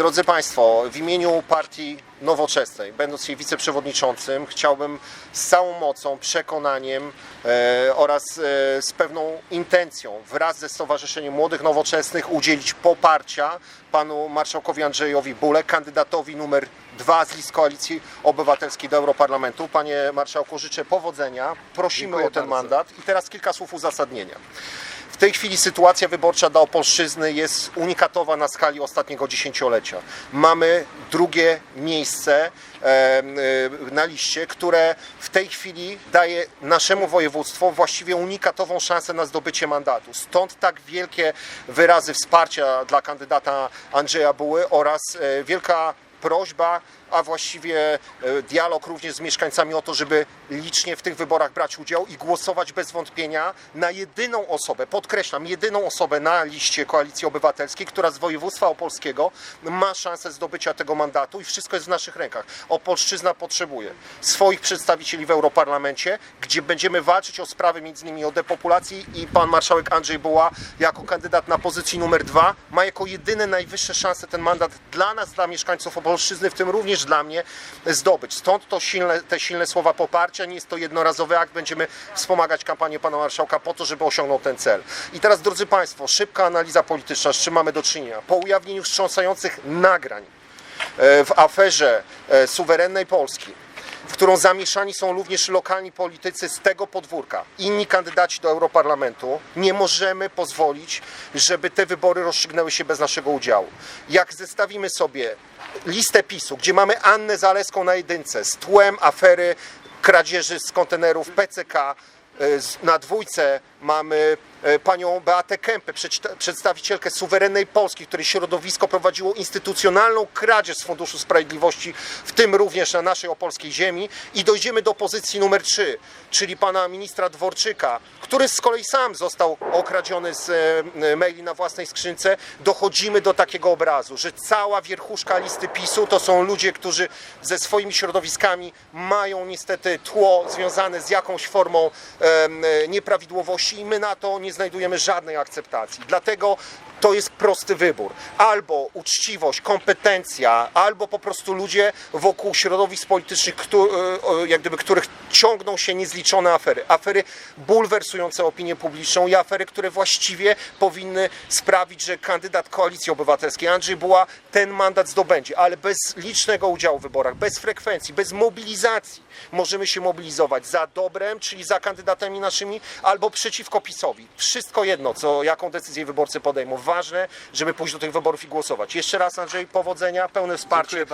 Drodzy Państwo, w imieniu partii Nowoczesnej, będąc jej wiceprzewodniczącym, chciałbym z całą mocą, przekonaniem e, oraz e, z pewną intencją wraz ze Stowarzyszeniem Młodych Nowoczesnych udzielić poparcia panu marszałkowi Andrzejowi Bule, kandydatowi numer dwa z list Koalicji Obywatelskiej do Europarlamentu. Panie marszałku, życzę powodzenia. Prosimy Dziękuję o ten bardzo. mandat. I teraz kilka słów uzasadnienia. Tej chwili sytuacja wyborcza dla Opolszczyzny jest unikatowa na skali ostatniego dziesięciolecia. Mamy drugie miejsce y, na liście, które w tej chwili daje naszemu województwu właściwie unikatową szansę na zdobycie mandatu. Stąd tak wielkie wyrazy wsparcia dla kandydata Andrzeja Buły oraz e, wielka prośba, a właściwie e, dialog również z mieszkańcami o to, żeby licznie w tych wyborach brać udział i głosować bez wątpienia na jedyną osobę, podkreślam, jedyną osobę na liście Koalicji Obywatelskiej, która z województwa opolskiego ma szansę zdobycia tego mandatu i wszystko jest w naszych rękach. Opolszczyzna potrzebuje swoich przedstawicieli w Europarlamencie, gdzie będziemy walczyć o sprawy między innymi o depopulacji i pan marszałek Andrzej Buła jako kandydat na pozycji numer dwa ma jako jedyne najwyższe szanse ten mandat dla nas, dla mieszkańców Opolszczyzny, w tym również dla mnie zdobyć. Stąd to silne, te silne słowa poparcia. Nie jest to jednorazowy akt. Będziemy wspomagać kampanię pana marszałka po to, żeby osiągnął ten cel. I teraz, drodzy państwo, szybka analiza polityczna, z czym mamy do czynienia. Po ujawnieniu wstrząsających nagrań e, w aferze e, suwerennej Polski, w którą zamieszani są również lokalni politycy z tego podwórka, inni kandydaci do Europarlamentu, nie możemy pozwolić, żeby te wybory rozstrzygnęły się bez naszego udziału. Jak zestawimy sobie listę PiSu, gdzie mamy Annę Zaleską na jedynce z tłem afery kradzieży z kontenerów PCK, z- na dwójce mamy panią Beatę Kępę, przedsta- przedstawicielkę suwerennej Polski, której środowisko prowadziło instytucjonalną kradzież z Funduszu Sprawiedliwości, w tym również na naszej opolskiej ziemi. I dojdziemy do pozycji numer 3, czyli pana ministra Dworczyka, który z kolei sam został okradziony z e, maili na własnej skrzynce. Dochodzimy do takiego obrazu, że cała wierchuszka listy PiSu to są ludzie, którzy ze swoimi środowiskami mają niestety tło związane z jakąś formą e, nieprawidłowości i my na to nie znajdujemy żadnej akceptacji. Dlatego to jest prosty wybór. Albo uczciwość, kompetencja, albo po prostu ludzie wokół środowisk politycznych, e, o, jak gdyby, których ciągną się niezliczone afery. Afery bulwersujące opinię publiczną i afery, które właściwie powinny sprawić, że kandydat Koalicji Obywatelskiej Andrzej Buła ten mandat zdobędzie, ale bez licznego udziału w wyborach, bez frekwencji, bez mobilizacji możemy się mobilizować za dobrem, czyli za kandydatami naszymi, albo przeciwko PiSowi. Wszystko jedno, co, jaką decyzję wyborcy podejmą. Ważne, żeby pójść do tych wyborów i głosować. Jeszcze raz Andrzej, powodzenia, pełne wsparcie.